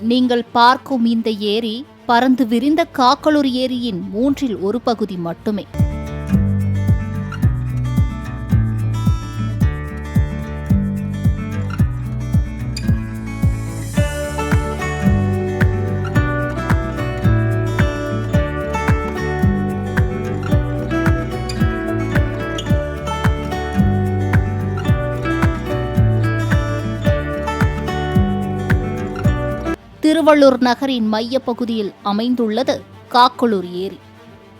நீங்கள் பார்க்கும் இந்த ஏரி பறந்து விரிந்த காக்கலூர் ஏரியின் மூன்றில் ஒரு பகுதி மட்டுமே. திருவள்ளூர் நகரின் மையப்பகுதியில் அமைந்துள்ளது காக்கலூர் ஏரி.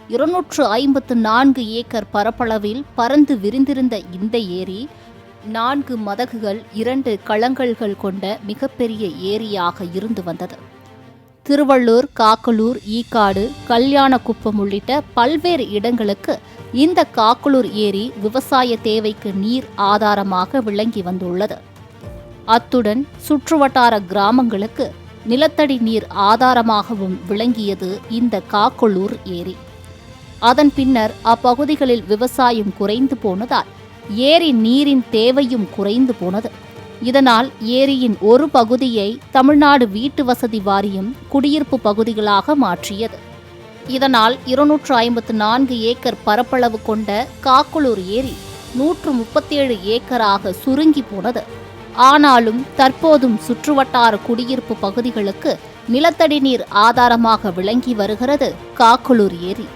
இருநூற்று ஐம்பத்து நான்கு ஏக்கர் பரப்பளவில் பறந்து விரிந்திருந்த இந்த ஏரி நான்கு மதகுகள் இரண்டு களங்கல்கள் கொண்ட மிகப்பெரிய ஏரியாக இருந்து வந்தது. திருவள்ளூர் காக்கலூர் ஈக்காடு கல்யாணக்குப்பம் உள்ளிட்ட பல்வேறு இடங்களுக்கு இந்த காக்கலூர் ஏரி விவசாய தேவைக்கு நீர் ஆதாரமாக விளங்கி வந்துள்ளது. அத்துடன் சுற்றுவட்டார கிராமங்களுக்கு நிலத்தடி நீர் ஆதாரமாகவும் விளங்கியது இந்த காக்கொள்ளூர் ஏரி. அதன் பின்னர் அப்பகுதிகளில் விவசாயம் குறைந்து போனதால் ஏரி நீரின் தேவையும் குறைந்து போனது. இதனால் ஏரியின் ஒரு பகுதியை தமிழ்நாடு வீட்டு வசதி வாரியம் குடியிருப்பு பகுதிகளாக மாற்றியது. இதனால் இருநூற்று ஐம்பத்து நான்கு ஏக்கர் பரப்பளவு கொண்ட காக்குளூர் ஏரி நூற்று முப்பத்தேழு ஏக்கராக சுருங்கி போனது. ஆனாலும் தற்போதும் சுற்றுவட்டார குடியிருப்பு பகுதிகளுக்கு நிலத்தடி நீர் ஆதாரமாக விளங்கி வருகிறது. காக்குளூர் ஏரி.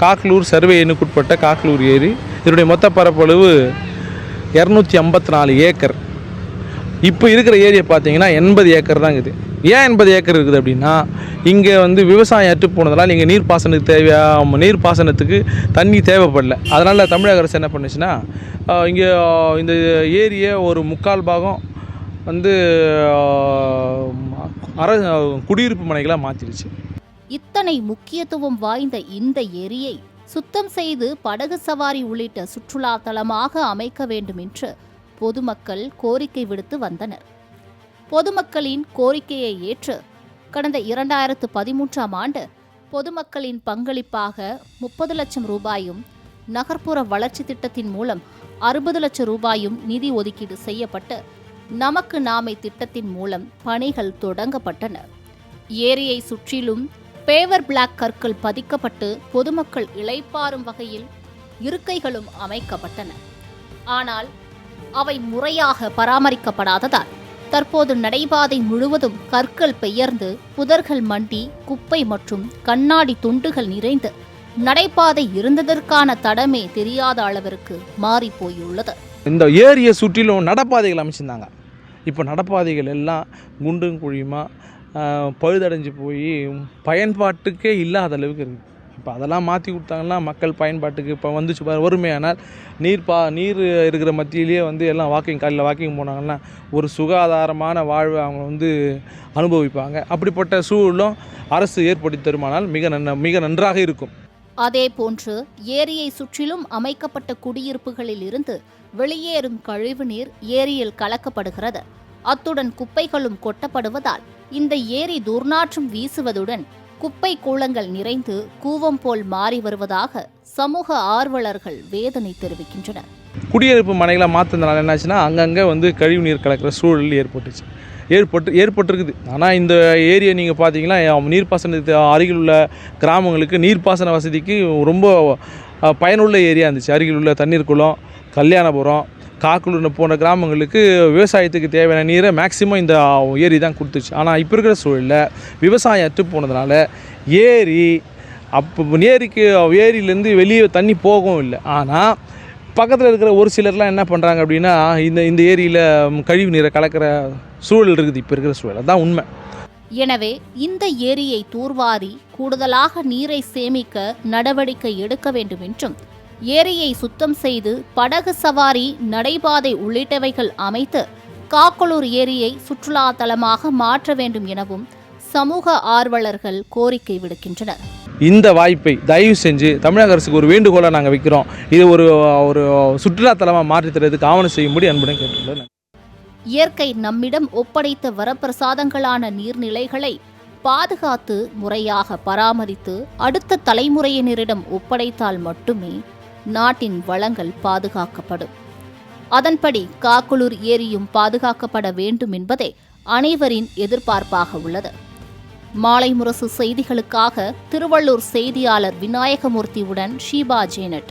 காக்லூர் சர்வே எண்ணுக்குட்பட்ட காக்லூர் ஏரி. இதனுடைய மொத்த பரப்பளவு இரநூத்தி ஐம்பத்தி நாலு ஏக்கர். இப்போ இருக்கிற ஏரியா பார்த்தீங்கன்னா எண்பது ஏக்கர் தான் இருக்குது ஏன் எண்பது ஏக்கர் இருக்குது அப்படின்னா இங்கே வந்து விவசாயம் அற்று போனதுனால இங்கே நீர்ப்பாசனத்துக்கு தேவையாக நீர்ப்பாசனத்துக்கு தண்ணி தேவைப்படல. அதனால் தமிழக அரசு என்ன பண்ணுச்சுன்னா இங்கே இந்த ஏரியை ஒரு முக்கால் பாகம் வந்து அர குடியிருப்பு மனைகளாக மாற்றிடுச்சு. இத்தனை முக்கியத்துவம் வாய்ந்த இந்த ஏரியை சுத்தம் செய்து படகு சவாரி உள்ளிட்ட சுற்றுலா தலமாக அமைக்க வேண்டும் என்று பொதுமக்கள் கோரிக்கை விடுத்து வந்தனர். பொதுமக்களின் கோரிக்கையை ஏற்று கடந்த இரண்டாயிரத்து பதிமூன்றாம் ஆண்டு பொதுமக்களின் பங்களிப்பாக முப்பது லட்சம் ரூபாயும் நகர்ப்புற வளர்ச்சி திட்டத்தின் மூலம் அறுபது லட்சம் ரூபாயும் நிதி ஒதுக்கீடு செய்யப்பட்டு நமக்கு நாமை திட்டத்தின் மூலம் பணிகள் தொடங்கப்பட்டன. ஏரியை சுற்றிலும் பேவர் பிளாக் கற்கள் பதிக்கப்பட்டு பொதுமக்கள் இளைப்பாறும் வகையில் இருக்கைகளும் அமைக்கப்பட்டன. ஆனால் அவை முறையாக பராமரிக்கப்படாததால் தற்போது நடைபாதை முழுவதும் கற்கள் பெயர்ந்து புதர்கள் மண்டி குப்பை மற்றும் கண்ணாடி துண்டுகள் நிறைந்து நடைபாதை இருந்ததற்கான தடமே தெரியாத அளவிற்கு மாறி போயுள்ளது இந்த ஏரியை சுற்றிலும் நடப்பாதைகள் அமைச்சிருந்தாங்க. இப்போ நடப்பாதைகள் எல்லாம் குண்டும் குழியுமா பழுதடைஞ்சு போய் பயன்பாட்டுக்கே இல்லாத அளவுக்கு இருக்குது. இப்போ அதெல்லாம் மாற்றி கொடுத்தாங்கன்னா மக்கள் பயன்பாட்டுக்கு இப்போ வந்துச்சு பாரு ஒருமையானால் நீர் பா நீர் இருக்கிற மத்தியிலேயே வந்து எல்லாம் வாக்கிங் காலையில் வாக்கிங் போனாங்கன்னா ஒரு சுகாதாரமான வாழ்வை அவங்க வந்து அனுபவிப்பாங்க. அப்படிப்பட்ட சூழலும் அரசு ஏற்படுத்தி தருமானால் மிக நன் மிக நன்றாக இருக்கும். அதேபோன்று ஏரியை சுற்றிலும் அமைக்கப்பட்ட குடியிருப்புகளில் இருந்து வெளியேறும் கழிவுநீர் ஏரியில் கலக்கப்படுகிறது. அத்துடன் குப்பைகளும் கொட்டப்படுவதால் இந்த ஏரி துர்நாற்றம் வீசுவதுடன் குப்பை கூளங்கள் நிறைந்து கூவம் போல் மாறி வருவதாக சமூக ஆர்வலர்கள் வேதனை தெரிவிக்கின்றனர். குடியிருப்பு மனைகளாக மாற்றினால என்னாச்சுன்னா அங்கங்கே வந்து கழிவு நீர் கலக்கிற சூழல் ஏற்பட்டுச்சு. ஏற்பட்டு ஏற்பட்டிருக்குது. ஆனால் இந்த ஏரியை நீங்கள் பார்த்தீங்கன்னா நீர்ப்பாசனத்து அருகில் உள்ள கிராமங்களுக்கு நீர்ப்பாசன வசதிக்கு ரொம்ப பயனுள்ள ஏரியா இருந்துச்சு. அருகில் உள்ள தண்ணீர் குளம் கல்யாணபுரம் காக்கலூர்னு போன்ற கிராமங்களுக்கு விவசாயத்துக்கு தேவையான நீரை மேக்சிமம் இந்த ஏரி தான் கொடுத்துச்சு. ஆனால் இப்போ இருக்கிற சூழலில் விவசாயம் அற்று போனதுனால ஏரி அப்போ ஏரிக்கு ஏரியிலேருந்து வெளியே தண்ணி போகவும் இல்லை. ஆனால் பக்கத்தில் இருக்கிற ஒரு சிலர்லாம் என்ன பண்ணுறாங்க அப்படின்னா இந்த இந்த ஏரியில் கழிவு நீரை கலக்கிற சூழல் இருக்குது இப்போ இருக்கிற சூழல். அதான் உண்மை. எனவே இந்த ஏரியை தூர்வாரி கூடுதலாக நீரை சேமிக்க நடவடிக்கை எடுக்க வேண்டும் என்றும் ஏரியை சுத்தம் செய்து படகு சவாரி நடைபாதை உள்ளிட்டவைகள் அமைத்து காக்கலூர் ஏரியை சுற்றுலா தலமாக மாற்ற வேண்டும் எனவும் சமூக ஆர்வலர்கள் கோரிக்கை விடுக்கின்றனர். இந்த வாய்ப்பை தயவு செஞ்சு தமிழக அரசுக்கு ஒரு வேண்டுகோளை நாங்கள் வைக்கிறோம். இது ஒரு ஒரு சுற்றுலாத்தலமாக மாற்றித் தரதுக்கு ஆவணம் செய்யும்படி அன்புடன் கேட்டுள்ளேன் இயற்கை நம்மிடம் ஒப்படைத்த வரப்பிரசாதங்களான நீர்நிலைகளை பாதுகாத்து முறையாக பராமரித்து அடுத்த தலைமுறையினரிடம் ஒப்படைத்தால் மட்டுமே நாட்டின் வளங்கள் பாதுகாக்கப்படும். அதன்படி காக்குளூர் ஏரியும் பாதுகாக்கப்பட வேண்டும் என்பதே அனைவரின் எதிர்பார்ப்பாக உள்ளது. மாலை முரசு செய்திகளுக்காக திருவள்ளூர் செய்தியாளர் விநாயகமூர்த்தியுடன் ஷீபா ஜேனட்.